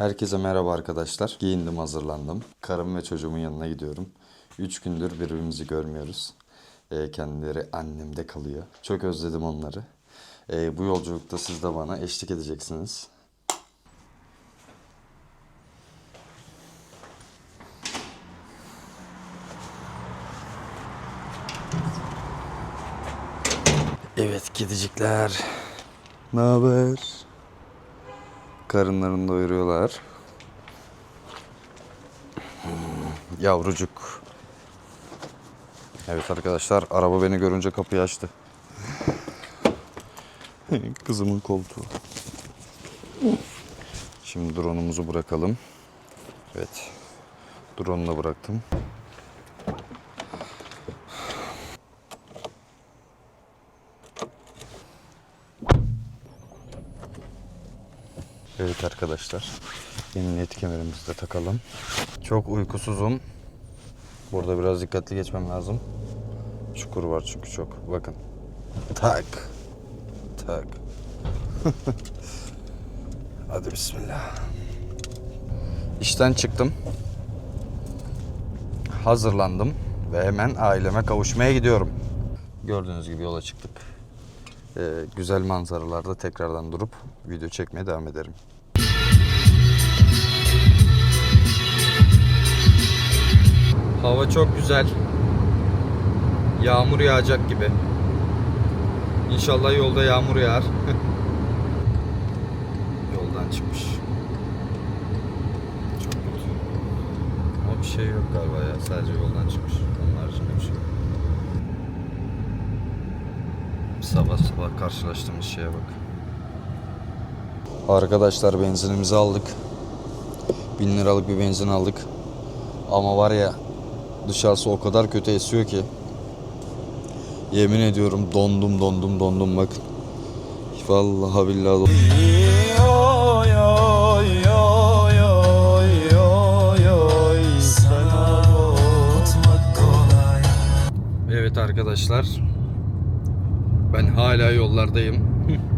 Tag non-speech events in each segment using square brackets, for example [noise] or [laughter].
Herkese merhaba arkadaşlar. Giyindim, hazırlandım. Karım ve çocuğumun yanına gidiyorum. Üç gündür birbirimizi görmüyoruz. Ee, kendileri annemde kalıyor. Çok özledim onları. Ee, bu yolculukta siz de bana eşlik edeceksiniz. Evet kedicikler. Ne haber? Karınlarını doyuruyorlar. Hmm, Yavrucuk. Evet arkadaşlar araba beni görünce kapıyı açtı. [laughs] Kızımın koltuğu. Şimdi drone'umuzu bırakalım. Evet. Drone'u da bıraktım. Evet arkadaşlar. Emniyet kemerimizi de takalım. Çok uykusuzum. Burada biraz dikkatli geçmem lazım. Çukur var çünkü çok. Bakın. Tak. Tak. [laughs] Hadi bismillah. İşten çıktım. Hazırlandım ve hemen aileme kavuşmaya gidiyorum. Gördüğünüz gibi yola çıktık. Ee, güzel manzaralarda tekrardan durup video çekmeye devam ederim. Hava çok güzel. Yağmur yağacak gibi. İnşallah yolda yağmur yağar. [laughs] Yoldan çıkmış. Çok kötü. Ama bir şey yok galiba ya. Sadece yoldan çıkmış. Onun haricinde bir şey yok. Sabah sabah karşılaştığımız şeye bak. Arkadaşlar benzinimizi aldık. 1000 liralık bir benzin aldık. Ama var ya dışarısı o kadar kötü esiyor ki. Yemin ediyorum dondum dondum dondum bak. Vallahi billahi dondum. Evet arkadaşlar. Ben hala yollardayım.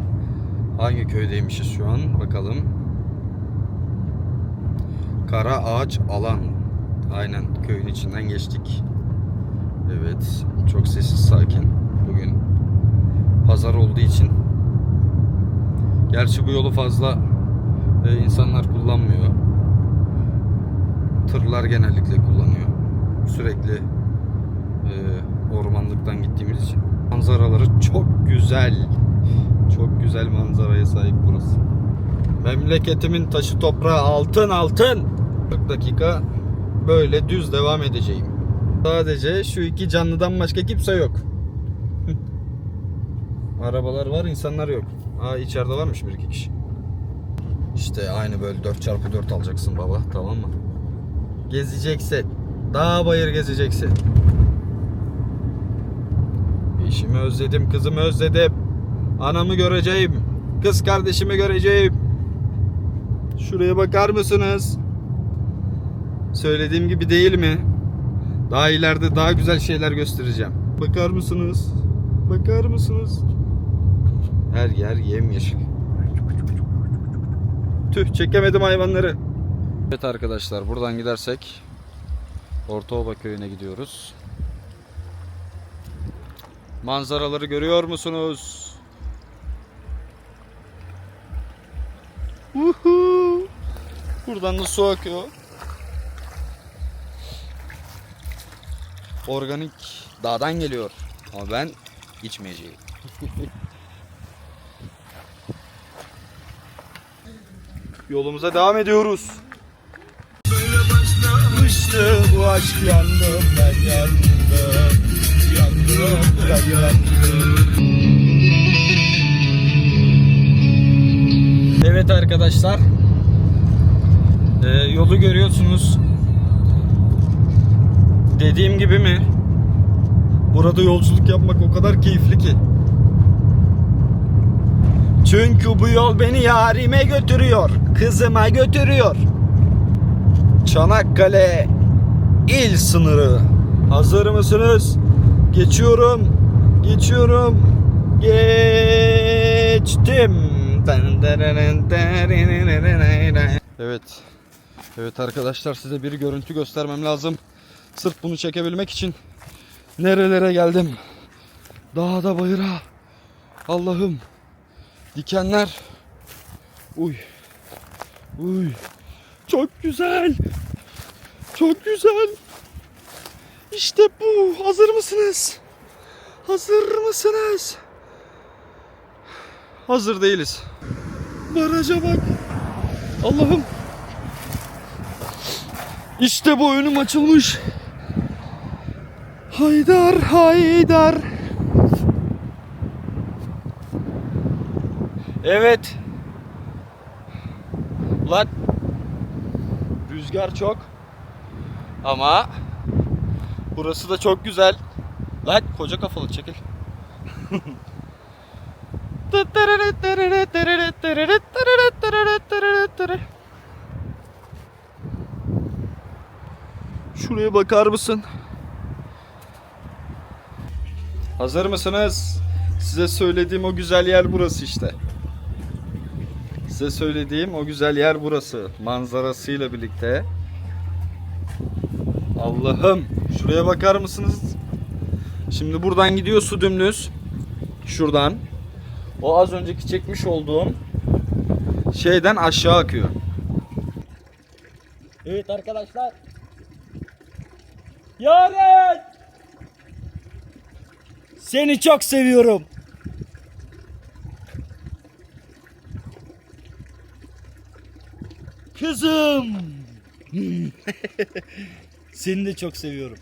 [laughs] Hangi köydeymişiz şu an? Bakalım. Kara Ağaç Alan. Aynen köyün içinden geçtik. Evet. Çok sessiz sakin. Bugün pazar olduğu için. Gerçi bu yolu fazla e, insanlar kullanmıyor. Tırlar genellikle kullanıyor. Sürekli e, ormanlıktan gittiğimiz için. Manzaraları çok güzel. Çok güzel manzaraya sahip burası. Memleketimin taşı toprağı altın altın. 40 dakika böyle düz devam edeceğim. Sadece şu iki canlıdan başka kimse yok. [laughs] Arabalar var, insanlar yok. Aa içeride varmış bir iki kişi. İşte aynı böyle 4x4 alacaksın baba, tamam mı? Gezeceksin. Dağ bayır gezeceksin. Eşimi özledim, kızımı özledim. Anamı göreceğim. Kız kardeşimi göreceğim. Şuraya bakar mısınız? Söylediğim gibi değil mi? Daha ileride daha güzel şeyler göstereceğim. Bakar mısınız? Bakar mısınız? Her yer yemyeşil. Tüh çekemedim hayvanları. Evet arkadaşlar buradan gidersek Ortaoba köyüne gidiyoruz. Manzaraları görüyor musunuz? Uhu. Buradan da su akıyor. Organik dağdan geliyor. Ama ben içmeyeceğim. [laughs] Yolumuza devam ediyoruz. başlamıştı bu aşk yandım ben yandım Evet arkadaşlar. Ee, yolu görüyorsunuz. Dediğim gibi mi? Burada yolculuk yapmak o kadar keyifli ki. Çünkü bu yol beni yarime götürüyor. Kızıma götürüyor. Çanakkale il sınırı. Hazır mısınız? Geçiyorum. Geçiyorum. Geçtim. Evet. Evet arkadaşlar size bir görüntü göstermem lazım. Sırf bunu çekebilmek için nerelere geldim. Dağda bayıra. Allah'ım. Dikenler. Uy. Uy. Çok güzel. Çok güzel. İşte bu. Hazır mısınız? Hazır mısınız? Hazır değiliz. Baraja bak. Allah'ım. İşte bu önüm açılmış. Haydar haydar. Evet. Lan. Rüzgar çok. Ama burası da çok güzel. Lan koca kafalı çekil. Şuraya bakar mısın? Hazır mısınız? Size söylediğim o güzel yer burası işte. Size söylediğim o güzel yer burası. Manzarasıyla birlikte. Allah'ım şuraya bakar mısınız? Şimdi buradan gidiyor su dümdüz. Şuradan. O az önceki çekmiş olduğum şeyden aşağı akıyor. Evet arkadaşlar. Yaren! Seni çok seviyorum. Kızım. [laughs] Seni de çok seviyorum.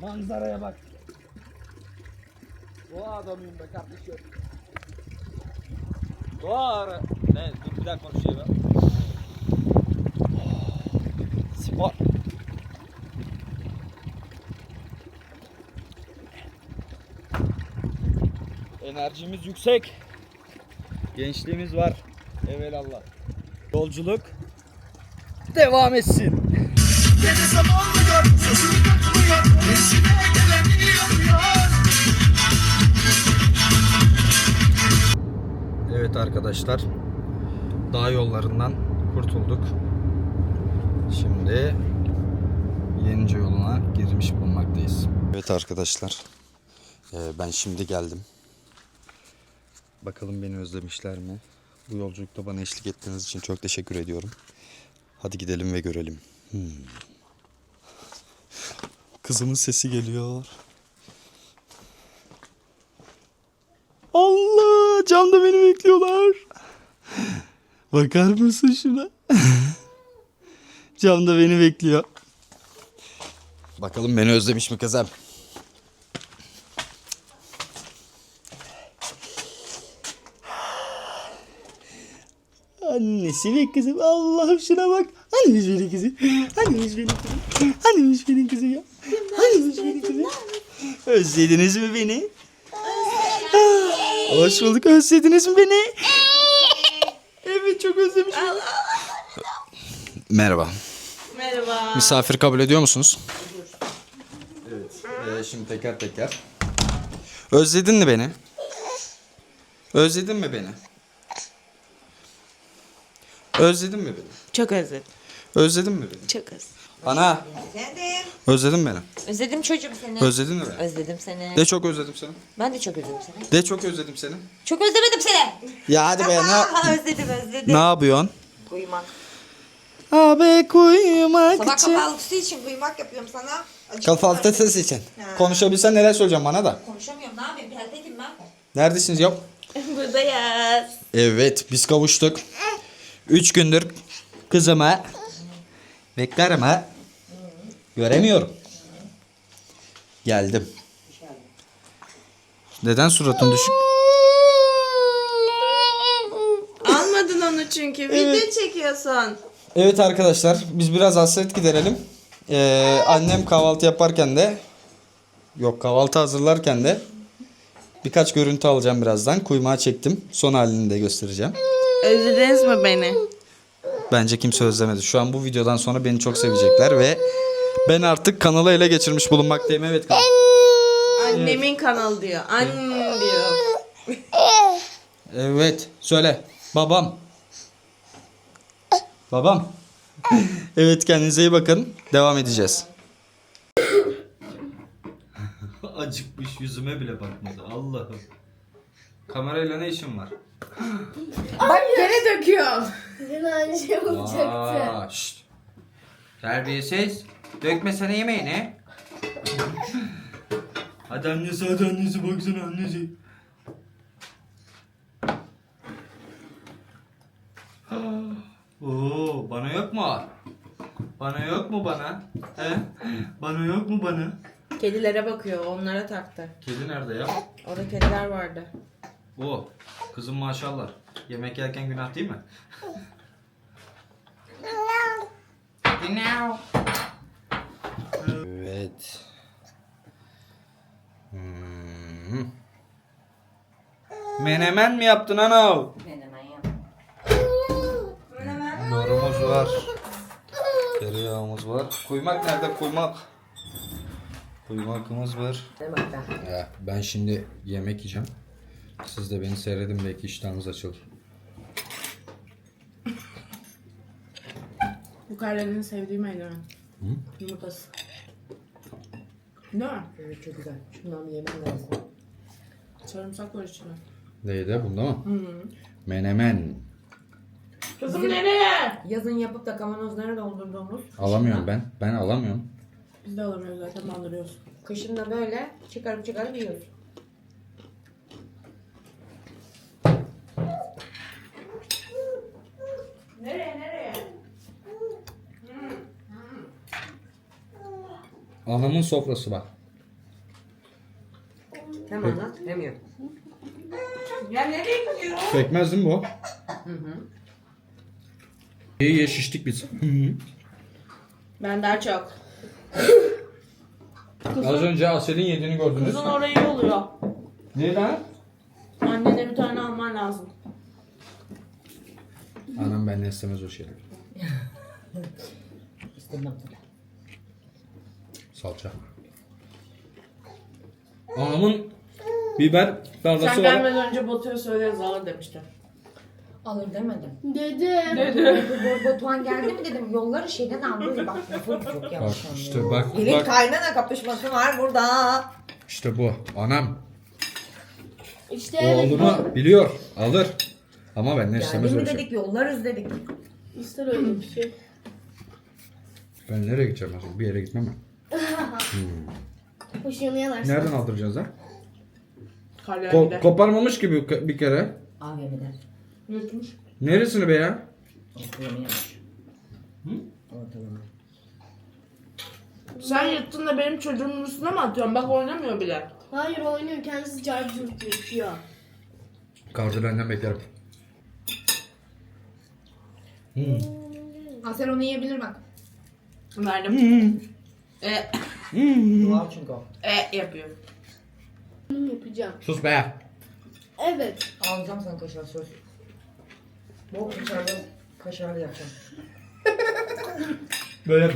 Manzaraya bak. Doğa adamıyım be kardeşim. Doğa ara... Ne? Dur bir dakika konuşayım ben. Spor. Enerjimiz yüksek. Gençliğimiz var. Evelallah. Yolculuk devam etsin. Denizem olmuyor, sözüm tutmuyor, peşine geleni yapıyor. Evet arkadaşlar. Dağ yollarından kurtulduk. Şimdi Yenice yoluna girmiş bulunmaktayız. Evet arkadaşlar. e, Ben şimdi geldim. Bakalım beni özlemişler mi? Bu yolculukta bana eşlik ettiğiniz için çok teşekkür ediyorum. Hadi gidelim ve görelim. Hmm. Kızımın sesi geliyor. Allah camda beni bekliyorlar. Bakar mısın şuna? camda beni bekliyor. Bakalım beni özlemiş mi kızım? Ve kızım. Allah'ım şuna bak. Hanimiş benim kızım. Hanimiş benim kızım. Hanimiş benim kızım ya. Hanimiş benim kızım. Özlediniz mi beni? Hoş bulduk. Özlediniz mi beni? Evet çok özlemişim. Merhaba. Merhaba. Misafir kabul ediyor musunuz? Evet. şimdi teker teker. Özledin mi beni? Özledin mi beni? Özledin mi beni? Çok özledim. Özledin mi beni? Çok özledim. Ana, Özledim. özledin mi beni? Özledim çocuğum seni. Özledin mi beni? özledim seni. De çok özledim seni. Ben de çok özledim seni. De çok özledim seni. Çok özlemedim seni. Ya hadi be ne, Aa, [laughs] özledim özledim. ne yapıyorsun? Uyumak. Abi kuyumak Sabah için. kahvaltısı için uyumak yapıyorum sana. Acıktım Kahvaltı artık. sesi için. Konuşabilsen neler söyleyeceğim bana da. Konuşamıyorum ne yapayım pilatesim ben. Neredesiniz yok? [laughs] Buradayız. Evet biz kavuştuk. Üç gündür kızımı beklerim ha. Göremiyorum. Geldim. Neden suratın düşük? Almadın onu çünkü. Video çekiyorsun. Evet arkadaşlar biz biraz hasret giderelim. Ee, annem kahvaltı yaparken de yok kahvaltı hazırlarken de birkaç görüntü alacağım birazdan. Kuymağı çektim. Son halini de göstereceğim. Özlediniz mi beni? Bence kimse özlemedi. Şu an bu videodan sonra beni çok sevecekler ve ben artık kanalı ele geçirmiş bulunmaktayım. Evet. Annemin kanalı diyor. Annem diyor. Evet. Söyle. Babam. Babam. evet kendinize iyi bakın. Devam edeceğiz. Acıkmış yüzüme bile bakmadı. Allah'ım. Kamerayla ne işin var? Bak gene döküyor. Yine aynı şey olacaktı. Aa, şşt. Terbiyesiz. Dökmesene yemeğini. hadi annesi hadi annesi baksana annesi. Oo, bana yok mu? Bana yok mu bana? He? Bana yok mu bana? Kedilere bakıyor. Onlara taktı. Kedi nerede ya? Orada kediler vardı. O. Kızım maşallah. Yemek yerken günah değil mi? Evet. Hmm. Menemen mi yaptın ana? Menemen yap. Yorumumuz var. Tereyağımız var. Kuymak nerede kuymak? Kuymakımız var. Ya, ben şimdi yemek yiyeceğim. Siz de beni seyredin belki iştahınız açılır. Bu Kardelen'in sevdiği menemen. Hı? Yumurtası. Değil mi? Evet çok güzel. Şundan bir yemem lazım. Sarımsak var içinde. Neydi bunda mı? Hı hı. Menemen. Kızım nereye? Yazın yapıp da kavanozlara doldurduğumuz. Alamıyorum ben. Ben alamıyorum. Biz de alamıyoruz zaten bandırıyoruz. Kışın da böyle çıkarıp çıkarıp yiyoruz. Nereye nereye? Anamın sofrası bak. Hem anlat hem yok. Ya nereye gidiyor? Pekmez değil mi bu? İyi ye şiştik biz. Ben daha çok. Az önce Asel'in yediğini gördünüz. Kızın orayı oluyor. Ne lan? Annene bir tane alman lazım. Anam benden istemez o şeyleri. [laughs] İstemem. Salça. Anamın biber Sen tarlası var. gelmeden önce Batu'ya söyleriz alır demişti. Alır demedim. Dedim. Bu Batuhan geldi mi dedim. Yolları şeyden aldı. Bak lafı çok Bak yanlış anlıyor. işte bak Gelin bak kaynana kapışması var burada. işte bu anam İşte öyle oğlunu biliyor alır ama benden Geldi istemez mi öyle şey. dedik yollarız dedik. ister öyle bir şey. Ben nereye gideceğim mesela bir yere gitmem ben. Hoşunu yanarsın. Nereden aldıracağız ha? Ko- koparmamış gibi bir kere. AVM'den. Yutmuş. Neresini be ya? Ortalama yapmış. Hı? Ortalama. Sen yuttun da benim çocuğumun üstüne mi atıyorsun? Bak oynamıyor bile. Hayır oynuyor kendisi carcurt yapıyor. Kardelenden beklerim. Hmm. Asel onu yiyebilir bak. Verdim. e, Doğal çünkü o. e yapıyor. Bunu yapacağım. Sus be. Evet. Alacağım sana kaşar söz. Bol kaşarlı, kaşarlı yapacağım. Böyle mi?